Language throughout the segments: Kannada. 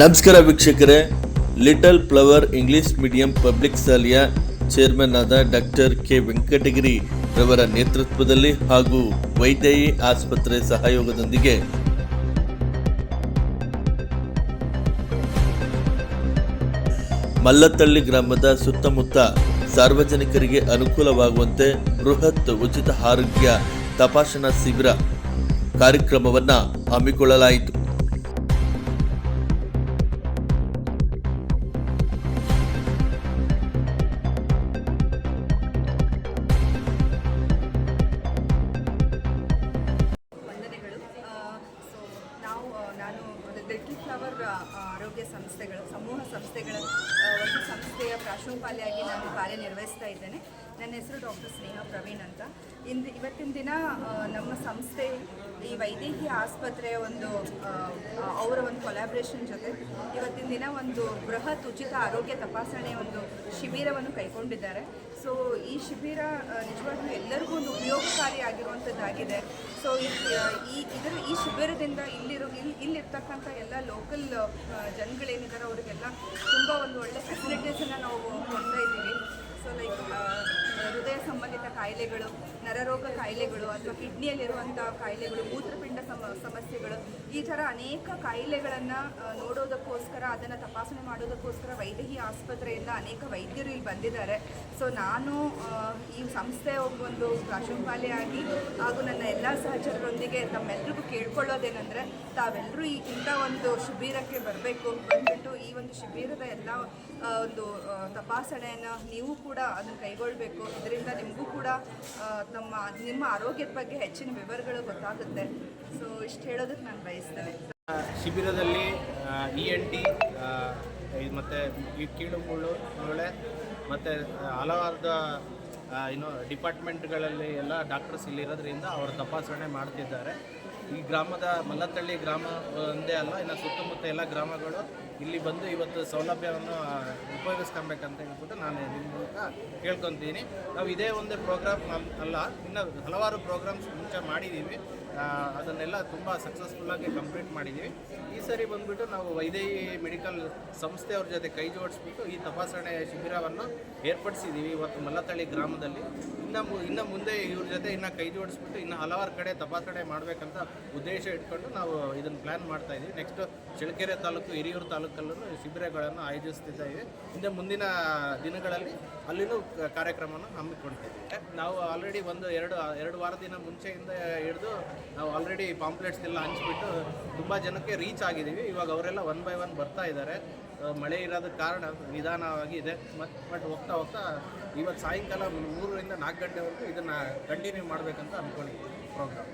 ನಮಸ್ಕಾರ ವೀಕ್ಷಕರೇ. Little flower English medium public ಶಾಲೆಯ ಚೇರ್ಮನ್ ಆದ ಡಾಕ್ಟರ್ ಕೆ ವೆಂಕಟಗಿರಿ ರವರ ನೇತೃತ್ವದಲ್ಲಿ ಹಾಗೂ ವೈದ್ಯಯಿ ಆಸ್ಪತ್ರೆ ಸಹಯೋಗದೊಂದಿಗೆ. ಮಲ್ಲತ್ತಳ್ಳಿ ಗ್ರಾಮದ ಸುತ್ತಮುತ್ತ ಸಾರ್ವಜನಿಕರಿಗೆ ಅನುಕೂಲವಾಗುವಂತೆ ಬೃಹತ್ ಉಚಿತ ಆರೋಗ್ಯ ತಪಾಸಣಾ ಶಿಬಿರ ಕಾರ್ಯಕ್ರಮವನ್ನು ಹಮ್ಮಿಕೊಳ್ಳಲಾಯಿತು. ಸಂಸ್ಥೆಯ ಪ್ರಾಶುಪಾಲಿಯಾಗಿ ನಾನು ಕಾರ್ಯನಿರ್ವಹಿಸ್ತಾ ಇದ್ದೇನೆ. ನನ್ನ ಹೆಸರು ಡಾಕ್ಟರ್ ಸ್ನೇಹ ಪ್ರವೀಣ್ ಅಂತ. ಇಂದು ಇವತ್ತಿನ ದಿನ ನಮ್ಮ ಸಂಸ್ಥೆ ಈ ವೈದ್ಯಕೀಯ ಆಸ್ಪತ್ರೆಯ ಒಂದು ಅವರ ಒಂದು ಕೊಲಾಬ್ರೇಷನ್ ಜೊತೆ ಇವತ್ತಿನ ದಿನ ಒಂದು ಬೃಹತ್ ಉಚಿತ ಆರೋಗ್ಯ ತಪಾಸಣೆಯ ಒಂದು ಶಿಬಿರವನ್ನು ಕೈಗೊಂಡಿದ್ದಾರೆ. ಸೊ ಈ ಶಿಬಿರ ನಿಜವಾಗ್ಲೂ ಎಲ್ಲರಿಗೂ ಒಂದು ಉಪಯೋಗಕಾರಿಯಾಗಿರುವಂಥದ್ದಾಗಿದೆ ಸೊ ಈ ಇದರ, ಈ ಶಿಬಿರದಿಂದ ಇಲ್ಲಿರೋ ಇಲ್ಲಿ ಇಲ್ಲಿರ್ತಕ್ಕಂಥ ಎಲ್ಲ ಲೋಕಲ್ ಜನಗಳೇನಿದ್ದಾರೆ ಅವರಿಗೆಲ್ಲ ತುಂಬ ಒಂದು ಒಳ್ಳೆ ಫೆಸಿಲಿಟೀಸನ್ನು ನಾವು ಕೊಡ್ತಾ ಇದ್ದೀವಿ. ಸೊ ಲೈಕ್ ಹೃದಯ ಸಂಬಂಧಿತ ಕಾಯಿಲೆಗಳು, ನರರೋಗ ಕಾಯಿಲೆಗಳು ಅಥವಾ ಕಿಡ್ನಿಯಲ್ಲಿರುವಂಥ ಕಾಯಿಲೆಗಳು, ಮೂತ್ರಪಿಂಡ ಸಮ ಸಮಸ್ಯೆಗಳು. ಈ ಥರ ಅನೇಕ ಕಾಯಿಲೆಗಳನ್ನು ನೋಡೋದಕ್ಕೋಸ್ಕರ, ಅದನ್ನು ತಪಾಸಣೆ ಮಾಡೋದಕ್ಕೋಸ್ಕರ ವೈದ್ಯಹಿ ಆಸ್ಪತ್ರೆಯಿಂದ ಅನೇಕ ವೈದ್ಯರು ಇಲ್ಲಿ ಬಂದಿದ್ದಾರೆ. ಸೊ, ನಾನು ಈ ಸಂಸ್ಥೆಯ ಒಂದು ಪ್ರಾಶುಪಾಲಿಯಾಗಿ ಹಾಗೂ ನನ್ನ ಎಲ್ಲ ಸಹಚರರೊಂದಿಗೆ ತಮ್ಮೆಲ್ಲರಿಗೂ ಕೇಳ್ಕೊಳ್ಳೋದೇನೆಂದರೆ ತಾವೆಲ್ಲರೂ ಈ ಇಂಥ ಒಂದು ಶಿಬಿರಕ್ಕೆ ಬರಬೇಕು. ಬಂದ್ಬಿಟ್ಟು ಈ ಒಂದು ಶಿಬಿರದ ಎಲ್ಲ ಒಂದು ತಪಾಸಣೆಯನ್ನು ನೀವು ಕೂಡ ಅದನ್ನು ಕೈಗೊಳ್ಳಬೇಕು ಇದರಿಂದ ನಿಮಗೂ ಕೂಡ ನಮ್ಮ ನಿಮ್ಮ ಆರೋಗ್ಯದ ಬಗ್ಗೆ ಹೆಚ್ಚಿನ ವಿವರಗಳು ಗೊತ್ತಾಗುತ್ತೆ. ಸೊ ಇಷ್ಟು ಹೇಳೋದಕ್ಕೆ ನಾನು ಬಯಸ್ತೇನೆ. ಶಿಬಿರದಲ್ಲಿ ಇ ಎನ್ ಟಿ ಮತ್ತು ಕೀಳು ಮುಳ್ಳು ಮೂಳೆ, ಮತ್ತು ಹಲವಾರು ಏನು ಡಿಪಾರ್ಟ್ಮೆಂಟ್ಗಳಲ್ಲಿ ಎಲ್ಲ ಡಾಕ್ಟರ್ಸ್ ಇಲ್ಲಿರೋದ್ರಿಂದ ಅವರು ತಪಾಸಣೆ ಮಾಡ್ತಿದ್ದಾರೆ. ಈ ಗ್ರಾಮದ ಮಲ್ಲತ್ತಳ್ಳಿ ಗ್ರಾಮ ಒಂದೇ ಅಲ್ಲ, ಇನ್ನು ಸುತ್ತಮುತ್ತ ಎಲ್ಲ ಗ್ರಾಮಗಳು ಇಲ್ಲಿ ಬಂದು ಇವತ್ತು ಸೌಲಭ್ಯವನ್ನು ಉಪಯೋಗಿಸ್ಕೊಬೇಕಂತ ಹೇಳ್ಬಿಟ್ಟು ನಾನು ನಿಮ್ಮ ಮೂಲಕ ಕೇಳ್ಕೊತೀನಿ. ನಾವು ಇದೇ ಒಂದೇ ಪ್ರೋಗ್ರಾಮ್ ಅಲ್ಲ, ಇನ್ನು ಹಲವಾರು ಪ್ರೋಗ್ರಾಮ್ಸ್ ಮುಂಚೆ ಮಾಡಿದ್ದೀವಿ ಅದನ್ನೆಲ್ಲ ತುಂಬ ಸಕ್ಸಸ್ಫುಲ್ಲಾಗಿ ಕಂಪ್ಲೀಟ್ ಮಾಡಿದ್ದೀವಿ ಈ ಸರಿ ಬಂದ್ಬಿಟ್ಟು ನಾವು ವೈದೇಹಿ ಮೆಡಿಕಲ್ ಸಂಸ್ಥೆಯವ್ರ ಜೊತೆ ಕೈ ಜೋಡಿಸ್ಬಿಟ್ಟು ಈ ತಪಾಸಣೆ ಶಿಬಿರವನ್ನು ಏರ್ಪಡಿಸಿದ್ದೀವಿ ಇವತ್ತು ಮಲ್ಲತಳ್ಳಿ ಗ್ರಾಮದಲ್ಲಿ. ಇನ್ನು ಇನ್ನು ಮುಂದೆ ಇವ್ರ ಜೊತೆ ಇನ್ನು ಕೈ ಜೋಡಿಸ್ಬಿಟ್ಟು ಇನ್ನು ಹಲವಾರು ಕಡೆ ತಪಾಸಣೆ ಮಾಡಬೇಕಂತ ಉದ್ದೇಶ ಇಟ್ಕೊಂಡು ನಾವು ಇದನ್ನು ಪ್ಲ್ಯಾನ್ ಮಾಡ್ತಾ ಇದ್ದೀವಿ ನೆಕ್ಸ್ಟ್ ಚಳ್ಳಕೆರೆ ತಾಲೂಕು, ಹಿರಿಯೂರು ತಾಲೂಕಲ್ಲೂ ಶಿಬಿರಗಳನ್ನು ಆಯೋಜಿಸ್ತಿದ್ದೇವೆ ಇನ್ನು ಮುಂದಿನ ದಿನಗಳಲ್ಲಿ ಅಲ್ಲಿನೂ ಕಾರ್ಯಕ್ರಮವನ್ನು ಹಮ್ಮಿಕೊಳ್ತಿದ್ದೀವಿ ನಾವು ಆಲ್ರೆಡಿ ಒಂದು ಎರಡು ಎರಡು ವಾರದಿನ ಮುಂಚೆಯಿಂದ ಹಿಡಿದು ನಾವು ಆಲ್ರೆಡಿ ಪಾಂಪ್ಲೆಟ್ಸ್ ಎಲ್ಲ ಹಂಚ್ಬಿಟ್ಟು ತುಂಬ ಜನಕ್ಕೆ ರೀಚ್ ಆಗಿದ್ದೀವಿ. ಇವಾಗ ಅವರೆಲ್ಲ ಒನ್ ಬೈ ಒನ್ ಬರ್ತಾ ಇದ್ದಾರೆ. ಮಳೆ ಇರೋದ ಕಾರಣ ನಿಧಾನವಾಗಿ ಇದೆ. ಮತ್ತು ಬಟ್ ಹೋಗ್ತಾ ಹೋಗ್ತಾ ಇವತ್ತು ಸಾಯಂಕಾಲ ಮೂರರಿಂದ ನಾಲ್ಕು ಗಂಟೆವರೆಗೂ ಇದನ್ನು ಕಂಟಿನ್ಯೂ ಮಾಡಬೇಕಂತ ಅಂದ್ಕೊಂಡಿದ್ದೀವಿ program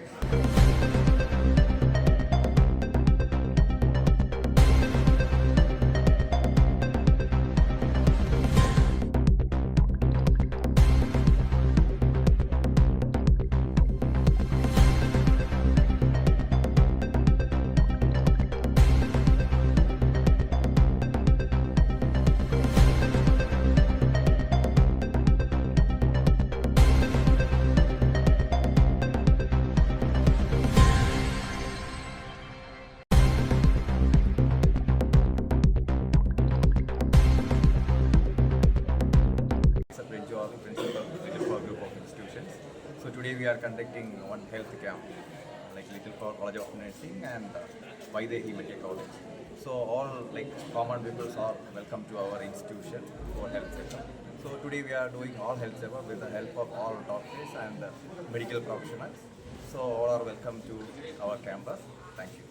today we are conducting one health camp, like Little Flower College of Nursing and uh, Vaidehi Medical College. So all like common people are welcome to our institution for health checkup. So today we are doing all health checkup with the help of all doctors and uh, medical professionals. So all are welcome to our campus. Thank you.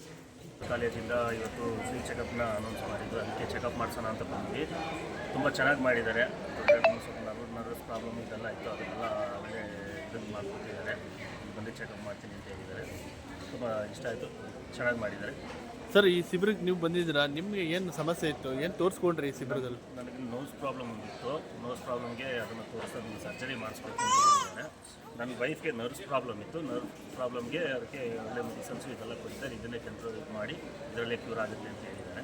ಕಾಲೇಜಿಂದ ಇವತ್ತು ಫ್ರೀ ಚೆಕಪ್ನ ಅನೌನ್ಸ್ ಮಾಡಿದ್ರು ಅದಕ್ಕೆ ಚೆಕಪ್ ಮಾಡಿಸೋಣ ಅಂತ ಬಂದ್ವಿ ತುಂಬ ಚೆನ್ನಾಗಿ ಮಾಡಿದ್ದಾರೆ ತೊಂದರೆ ಸ್ವಲ್ಪ ನರ್ವ್ ನರ್ವಸ್ ಪ್ರಾಬ್ಲಮ್ ಇದೆಲ್ಲ ಇತ್ತು ಅದನ್ನೆಲ್ಲ ಇದನ್ನು ಮಾಡ್ಕೊಟ್ಟಿದ್ದಾರೆ. ಬಂದು ಚೆಕಪ್ ಮಾಡ್ತೀನಿ ಅಂತ ಹೇಳಿದ್ದಾರೆ. ತುಂಬ ಇಷ್ಟ ಆಯಿತು. ಚೆನ್ನಾಗಿ ಮಾಡಿದ್ದಾರೆ. ಸರ್ ಈ ಶಿಬಿರಕ್ಕೆ ನೀವು ಬಂದಿದ್ದೀರಾ? ನಿಮಗೆ ಏನು ಸಮಸ್ಯೆ ಇತ್ತು? ಏನು ತೋರಿಸ್ಕೊಂಡ್ರಿ ಈ ಶಿಬಿರದಲ್ಲಿ ನನಗೆ ನೋಸ್ ಪ್ರಾಬ್ಲಮ್ ಇತ್ತು ನೋಸ್ ಪ್ರಾಬ್ಲಮ್ಗೆ ಅದನ್ನು ತೋರಿಸೋದು ಸರ್ಜರಿ ಮಾಡಿಸ್ಬೇಕು ಅಂತ ಹೇಳಿದ್ದಾರೆ. ನನ್ನ ವೈಫ್ಗೆ ನರ್ವ್ಸ್ ಪ್ರಾಬ್ಲಮ್ ಇತ್ತು. ನರ್ವ್ ಪ್ರಾಬ್ಲಮ್ಗೆ ಅದಕ್ಕೆ ಒಳ್ಳೆ ಮೆಡಿಸನ್ಸು ಇದೆಲ್ಲ ಕೊಟ್ಟಿದ್ದಾರೆ ಇದನ್ನೇ ಕಂಟ್ರೋಲ್ ಮಾಡಿ ಇದರಲ್ಲೇ ಕ್ಯೂರ್ ಆಗುತ್ತೆ ಅಂತ ಹೇಳಿದ್ದಾರೆ.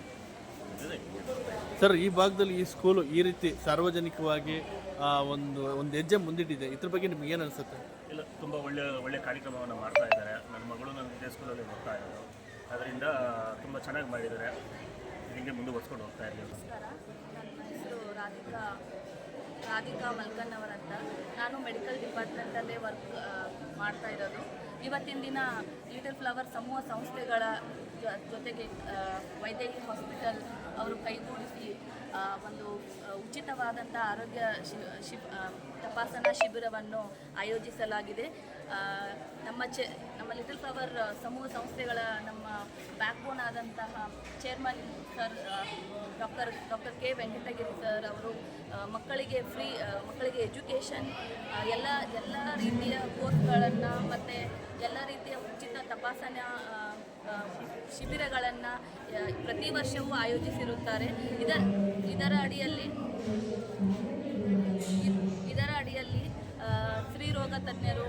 ಸರ್ ಈ ಭಾಗದಲ್ಲಿ ಈ ಸ್ಕೂಲು ಈ ರೀತಿ ಸಾರ್ವಜನಿಕವಾಗಿ ಒಂದು ಒಂದು ಹೆಜ್ಜೆ ಮುಂದಿಟ್ಟಿದೆ. ಇದ್ರ ಬಗ್ಗೆ ನಿಮ್ಗೆ ಏನು ಅನಿಸುತ್ತೆ? ಇಲ್ಲ ತುಂಬ ಒಳ್ಳೆ ಒಳ್ಳೆ ಕಾರ್ಯಕ್ರಮವನ್ನು ಮಾಡ್ತಾ ಇದ್ದಾರೆ. ನನ್ನ ಮಗಳು ನನ್ನ ಇದೇ ಸ್ಕೂಲಲ್ಲಿ ಬರ್ತಾ ಇದ್ದರು ಅದರಿಂದ ತುಂಬ ಚೆನ್ನಾಗಿ ಮಾಡಿದ್ದಾರೆ. ಹೀಗೆ ಮುಂದುವರ್ಸ್ಕೊಂಡು ಹೋಗ್ತಾ ಇದ್ದೀವಿ. ನಮಸ್ಕಾರ. ನನ್ನ ಹೆಸರು ರಾಧಿಕಾ ರಾಧಿಕಾ ಮಲ್ಕನ್ ಅಂತ ನಾನು ಮೆಡಿಕಲ್ ಡಿಪಾರ್ಟ್ಮೆಂಟಲ್ಲೇ ವರ್ಕ್ ಮಾಡ್ತಾ ಇರೋದು. ಇವತ್ತಿನ ದಿನ ಲಿಟಲ್ ಫ್ಲವರ್ ಸಮೂಹ ಸಂಸ್ಥೆಗಳ ಜೊ- ಜೊತೆಗೆ ವೈದ್ಯಕೀಯ ಹಾಸ್ಪಿಟಲ್ ಅವರು ಕೈಗೂಡಿಸಿ ಒಂದು ಉಚಿತವಾದಂಥ ಆರೋಗ್ಯ ಶಿ ಶಿಬ್ ತಪಾಸಣಾ ಶಿಬಿರವನ್ನು ಆಯೋಜಿಸಲಾಗಿದೆ. ನಮ್ಮ ಚೆ, ನಮ್ಮ ಲಿಟಲ್ ಪವರ್ ಸಮೂಹ ಸಂಸ್ಥೆಗಳ ನಮ್ಮ ಬ್ಯಾಕ್ಬೋನ್ ಆದಂತಹ chairman sir doctor doctor K Venkatagiri sir ಅವರು ಮಕ್ಕಳಿಗೆ ಫ್ರೀ ಮಕ್ಕಳಿಗೆ ಎಜುಕೇಷನ್ ಎಲ್ಲ ಎಲ್ಲ ರೀತಿಯ ಕೋರ್ಸ್ಗಳನ್ನು ಮತ್ತು ಎಲ್ಲ ರೀತಿಯ ಉಚಿತ ತಪಾಸಣಾ ಶಿಬಿರಗಳನ್ನು ಪ್ರತಿ ವರ್ಷವೂ ಆಯೋಜಿಸಿರುತ್ತಾರೆ. ಇದರ ಇದರ ಅಡಿಯಲ್ಲಿ ಇದ್- ಇದರ ಅಡಿಯಲ್ಲಿ ಸ್ತ್ರೀರೋಗ ತಜ್ಞರು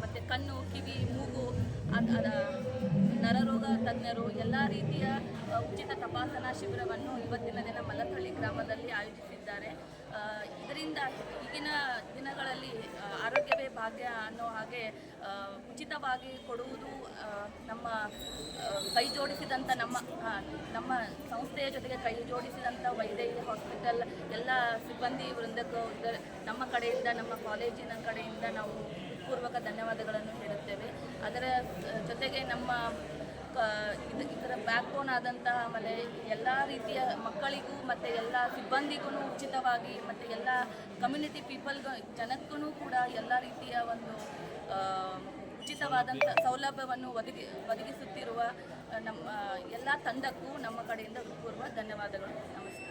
ಮತ್ತು ಕಣ್ಣು, ಕಿವಿ, ಮೂಗು ಅದರ ಅದ, ನರರೋಗ ತಜ್ಞರು, ಎಲ್ಲ ರೀತಿಯ ಉಚಿತ ತಪಾಸಣಾ ಶಿಬಿರವನ್ನು ಇವತ್ತಿನ ದಿನ ಮಲ್ಲಥಳ್ಳಿ ಗ್ರಾಮದಲ್ಲಿ ಆಯೋಜಿಸಿದ್ದಾರೆ. ಇದರಿಂದ ಈಗಿನ ದಿನಗಳಲ್ಲಿ ಆರೋಗ್ಯವೇ ಭಾಗ್ಯ ಅನ್ನೋ ಹಾಗೆ ಉಚಿತವಾಗಿ ಕೊಡುವುದು ನಮ್ಮ ಕೈ ಜೋಡಿಸಿದಂಥ ನಮ್ಮ ನಮ್ಮ ಸಂಸ್ಥೆಯ ಜೊತೆಗೆ ಕೈ ಜೋಡಿಸಿದಂಥ ವೈದ್ಯಕೀಯ ಹಾಸ್ಪಿಟಲ್, ಎಲ್ಲ ಸಿಬ್ಬಂದಿ ವೃಂದಕ್ಕೂ ನಮ್ಮ ಕಡೆಯಿಂದ, ನಮ್ಮ ಕಾಲೇಜಿನ ಕಡೆಯಿಂದ ನಾವು ಪೂರ್ವಕ ಧನ್ಯವಾದಗಳನ್ನು ಹೇಳುತ್ತೇವೆ. ಅದರ ಜೊತೆಗೆ ನಮ್ಮ ಕ- ಇದು ಇದರ ಬ್ಯಾಕ್ ಬೋನ್ ಆದಂತಹ ಆಮೇಲೆ ಎಲ್ಲ ರೀತಿಯ ಮಕ್ಕಳಿಗೂ ಮತ್ತು ಎಲ್ಲ ಸಿಬ್ಬಂದಿಗೂ ಉಚಿತವಾಗಿ ಮತ್ತು ಎಲ್ಲ ಕಮ್ಯುನಿಟಿ ಪೀಪಲ್ಗೂ ಜನಕ್ಕೂ ಕೂಡ ಎಲ್ಲ ರೀತಿಯ ಒಂದು ಉಚಿತವಾದಂಥ ಸೌಲಭ್ಯವನ್ನು ಒದಗಿ, ಒದಗಿಸುತ್ತಿರುವ ನಮ್ಮ, ಎಲ್ಲ ತಂಡಕ್ಕೂ ನಮ್ಮ ಕಡೆಯಿಂದ ಪೂರ್ವ ಧನ್ಯವಾದಗಳು. ನಮಸ್ಕಾರ.